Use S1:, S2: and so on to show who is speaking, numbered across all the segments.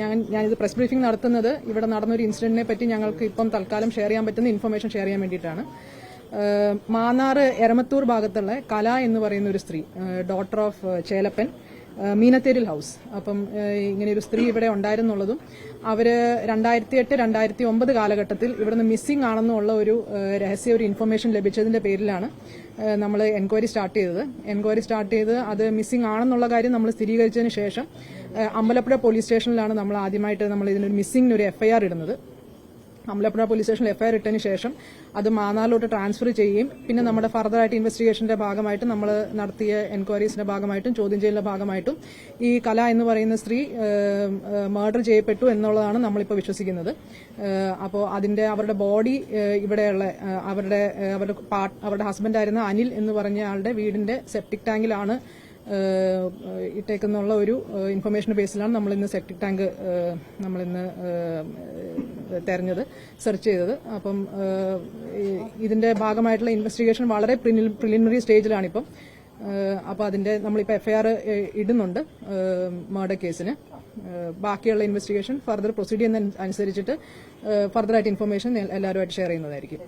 S1: ഞാൻ ഞാനിത് press briefing നടത്തുന്നത് ഇവിടെ നടന്നൊരു ഇൻസിഡന്റിനെ പറ്റി ഞങ്ങൾക്ക് ഇപ്പം തൽക്കാലം ഷെയർ ചെയ്യാൻ പറ്റുന്ന ഇൻഫർമേഷൻ ഷെയർ ചെയ്യാൻ വേണ്ടിയിട്ടാണ്. മാന്നാർ എരമത്തൂർ ഭാഗത്തുള്ള കല എന്ന് പറയുന്ന ഒരു സ്ത്രീ daughter of Chelappan Meenatheril house. അപ്പം ഇങ്ങനെ ഒരു സ്ത്രീ ഇവിടെ ഉണ്ടായിരുന്നുള്ളതും അവർ രണ്ടായിരത്തി എട്ട് രണ്ടായിരത്തി ഒമ്പത് കാലഘട്ടത്തിൽ ഇവിടുന്ന് മിസ്സിംഗ് ആണെന്നുള്ള ഒരു രഹസ്യ ഒരു ഇൻഫർമേഷൻ ലഭിച്ചതിന്റെ പേരിലാണ് നമ്മൾ എൻക്വയറി സ്റ്റാർട്ട് ചെയ്തത്. എൻക്വയറി സ്റ്റാർട്ട് ചെയ്ത് അത് മിസ്സിംഗ് ആണെന്നുള്ള കാര്യം നമ്മൾ സ്ഥിരീകരിച്ചതിന് ശേഷം അമ്പലപ്പുഴ പോലീസ് സ്റ്റേഷനിലാണ് നമ്മൾ ആദ്യമായിട്ട് നമ്മൾ ഇതിനൊരു മിസ്സിംഗിന് ഒരു എഫ്ഐആർ ഇടുന്നത്. അമ്പലപ്പുഴ പോലീസ് സ്റ്റേഷനിൽ എഫ്ഐആർ ഇട്ടതിന് ശേഷം അത് മാന്നാറിലോട്ട് ട്രാൻസ്ഫർ ചെയ്യുകയും പിന്നെ നമ്മുടെ ഫർദർ ആയിട്ട് ഇൻവെസ്റ്റിഗേഷന്റെ ഭാഗമായിട്ട് നമ്മൾ നടത്തിയ എൻക്വയറീസിന്റെ ഭാഗമായിട്ടും ചോദ്യം ചെയ്യലിന്റെ ഭാഗമായിട്ടും ഈ കല എന്ന് പറയുന്ന സ്ത്രീ മർഡർ ചെയ്യപ്പെട്ടു എന്നുള്ളതാണ് നമ്മളിപ്പോൾ വിശ്വസിക്കുന്നത്. അപ്പോൾ അതിന്റെ അവരുടെ ബോഡി ഇവിടെയുള്ള അവരുടെ അവരുടെ അവരുടെ ഹസ്ബൻഡായിരുന്ന അനിൽ എന്ന് പറഞ്ഞ ആളുടെ വീടിന്റെ സെപ്റ്റിക് ടാങ്കിലാണ് ഇട്ടേക്കുന്നുള്ള ഒരു ഇൻഫർമേഷൻ ബേസിലാണ് നമ്മൾ ഇന്ന് സെപ്റ്റിക് ടാങ്ക് നമ്മളിന്ന് തെരഞ്ഞത് സെർച്ച് ചെയ്തത്. അപ്പം ഇതിന്റെ ഭാഗമായിട്ടുള്ള ഇൻവെസ്റ്റിഗേഷൻ വളരെ പ്രിലിമിനറി സ്റ്റേജിലാണിപ്പം അപ്പം അതിന്റെ നമ്മളിപ്പോൾ എഫ്ഐആർ ഇടുന്നുണ്ട് മർഡർ കേസിന് ബാക്കിയുള്ള ഇൻവെസ്റ്റിഗേഷൻ ഫർദർ പ്രൊസീഡ് ചെയ്യുന്ന അനുസരിച്ചിട്ട് ഫർദർ ആയിട്ട് ഇൻഫർമേഷൻ എല്ലാവരുമായിട്ട് ഷെയർ ചെയ്യുന്നതായിരിക്കും.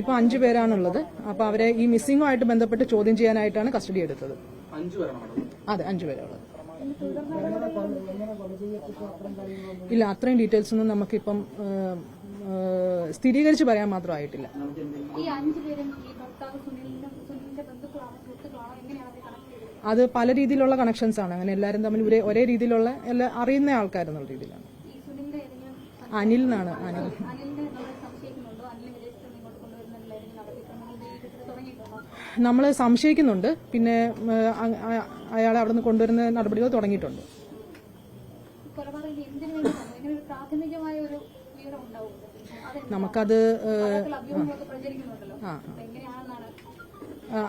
S1: ഇപ്പോൾ അഞ്ചു പേരാണുള്ളത്. അപ്പൊ അവരെ ഈ മിസ്സിംഗുമായിട്ട് ബന്ധപ്പെട്ട് ചോദ്യം ചെയ്യാനായിട്ടാണ് കസ്റ്റഡി എടുത്തത്.
S2: അഞ്ചു പേരാണ് മാഡം?
S1: അതെ അഞ്ചു പേരുള്ളത് ഇല്ല. അത്രയും ഡീറ്റെയിൽസ് ഒന്നും നമുക്കിപ്പം സ്ഥിരീകരിച്ച് പറയാൻ മാത്രമായിട്ടില്ല അത് പല രീതിയിലുള്ള കണക്ഷൻസ് ആണ്. അങ്ങനെ എല്ലാവരും തമ്മിൽ ഒരേ ഒരേ രീതിയിലുള്ള എല്ലാ അറിയുന്ന ആൾക്കാരെന്നുള്ള രീതിയിലാണ്. അനിൽ എന്നാണ് അനിൽ.
S3: നമ്മൾ സംശയിക്കുന്നുണ്ടോ
S1: പിന്നെ അയാളെ അവിടെ നിന്ന് കൊണ്ടുവരുന്ന നടപടികൾ തുടങ്ങിയിട്ടുണ്ട്. നമുക്കത്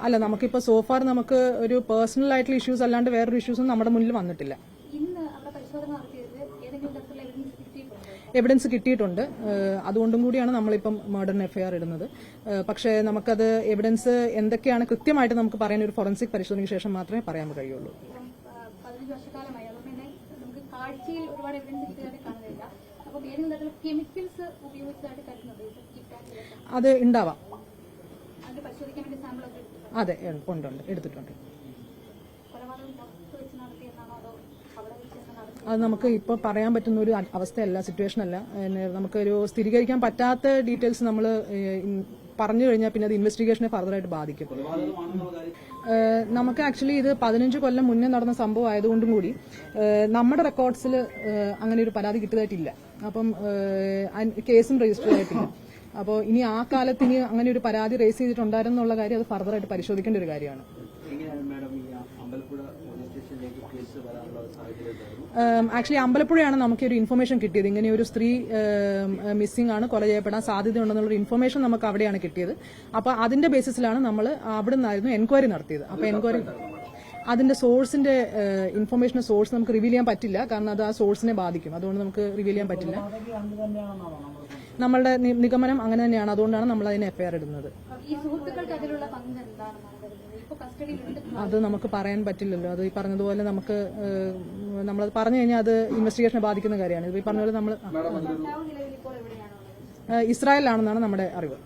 S1: അല്ല നമുക്കിപ്പോൾ സോഫാർ നമുക്ക് ഒരു പേഴ്സണൽ ആയിട്ടുള്ള ഇഷ്യൂസ് അല്ലാണ്ട് വേറൊരു ഇഷ്യൂസും നമ്മുടെ മുന്നിൽ വന്നിട്ടില്ല
S3: ഇന്ന് അവിടെ പരിശോധന നടത്തിയത് ഏതെങ്കിലും തരത്തിലുള്ള എവിഡൻസ് കിട്ടിയിട്ടുണ്ടോ
S1: എവിഡൻസ് കിട്ടിയിട്ടുണ്ട് അതുകൊണ്ടും കൂടിയാണ് നമ്മളിപ്പം മോഡേൺ എഫ്ഐആർ ഇടുന്നത് പക്ഷേ നമുക്കത് എവിഡൻസ് എന്തൊക്കെയാണ് കൃത്യമായിട്ട് നമുക്ക് പറയാൻ ഒരു ഫോറൻസിക് പരിശോധനയ്ക്ക് ശേഷം മാത്രമേ പറയാൻ കഴിയുള്ളൂ
S3: കാഴ്ചയിൽ ഒരുപാട് എവിഡൻസ് കിട്ടിയതായിട്ട് കാണുന്നില്ല അപ്പം ഏതെങ്കിലും തരത്തിലുള്ള കെമിക്കൽസ് ഉപയോഗിച്ചതായിട്ട്
S1: അത് ഉണ്ടാവാം
S3: അത് പരിശോധിക്കാൻ വേണ്ടി
S1: അതെ ഉണ്ട് ഉണ്ട് എടുത്തിട്ടുണ്ട്
S3: കൊലപാതകം അത്
S1: നമുക്ക് ഇപ്പോൾ പറയാൻ പറ്റുന്ന ഒരു അവസ്ഥയല്ല സിറ്റുവേഷൻ അല്ല. നമുക്കൊരു സ്ഥിരീകരിക്കാൻ പറ്റാത്ത ഡീറ്റെയിൽസ് നമ്മൾ പറഞ്ഞു കഴിഞ്ഞാൽ പിന്നെ അത് ഇൻവെസ്റ്റിഗേഷനെ ഫർദറായിട്ട് ബാധിക്കും. നമുക്ക് ആക്ച്വലി ഇത് പതിനഞ്ച് കൊല്ലം മുന്നേ നടന്ന സംഭവം ആയതുകൊണ്ടും കൂടി നമ്മുടെ റെക്കോർഡ്സിൽ അങ്ങനെ ഒരു പരാതി കിട്ടിയതായിട്ടില്ല. അപ്പം കേസും രജിസ്റ്റർ ആയിട്ടില്ല അപ്പോൾ ഇനി ആ കാലത്ത് ഇനി അങ്ങനെ ഒരു പരാതി റേസ് ചെയ്തിട്ടുണ്ടായിരുന്നുള്ള കാര്യം അത് ഫർദറായിട്ട് പരിശോധിക്കേണ്ട ഒരു കാര്യമാണ്
S2: എങ്ങനെയാണ് മാഡം ഈ അമ്പലപ്പുഴ പോലീസ് സ്റ്റേഷനിലേക്ക് കേസ് വരാനുള്ള ഒരു സാഹചര്യം ഉണ്ടായിരുന്നു
S1: ആക്ച്വലി അമ്പലപ്പുഴയാണ് നമുക്ക് ഒരു ഇൻഫർമേഷൻ കിട്ടിയത്. ഇങ്ങനെ ഒരു സ്ത്രീ മിസ്സിംഗ് ആണ് കൊല ചെയ്യപ്പെടാൻ സാധ്യതയുണ്ടെന്നുള്ള ഇൻഫർമേഷൻ നമുക്ക് അവിടെയാണ് കിട്ടിയത്. അപ്പോൾ അതിന്റെ ബേസിസിലാണ് നമ്മൾ അവിടെ നിന്നായിരുന്നു എൻക്വയറി നടത്തിയത്. അപ്പോൾ എൻക്വയറി അതിന്റെ സോഴ്സിന്റെ ഇൻഫർമേഷൻ സോഴ്സ് നമുക്ക് റിവീൽ ചെയ്യാൻ പറ്റില്ല. കാരണം അത് ആ സോഴ്സിനെ ബാധിക്കും. അതുകൊണ്ട് നമുക്ക് റിവീൽ ചെയ്യാൻ പറ്റില്ല. നമ്മളുടെ നിഗമനം അങ്ങനെ തന്നെയാണ്. അതുകൊണ്ടാണ് നമ്മൾ അതിനെ എഫ്ഐആർ ഇടുന്നത് അത് നമുക്ക് പറയാൻ പറ്റില്ലല്ലോ. അത് ഈ പറഞ്ഞതുപോലെ നമുക്ക് നമ്മൾ പറഞ്ഞു കഴിഞ്ഞാൽ അത് ഇൻവെസ്റ്റിഗേഷനെ ബാധിക്കുന്ന കാര്യമാണ്. ഇത് ഈ പറഞ്ഞ പോലെ നമ്മൾ ഇസ്രായേലാണെന്നാണ് നമ്മുടെ അറിവ്.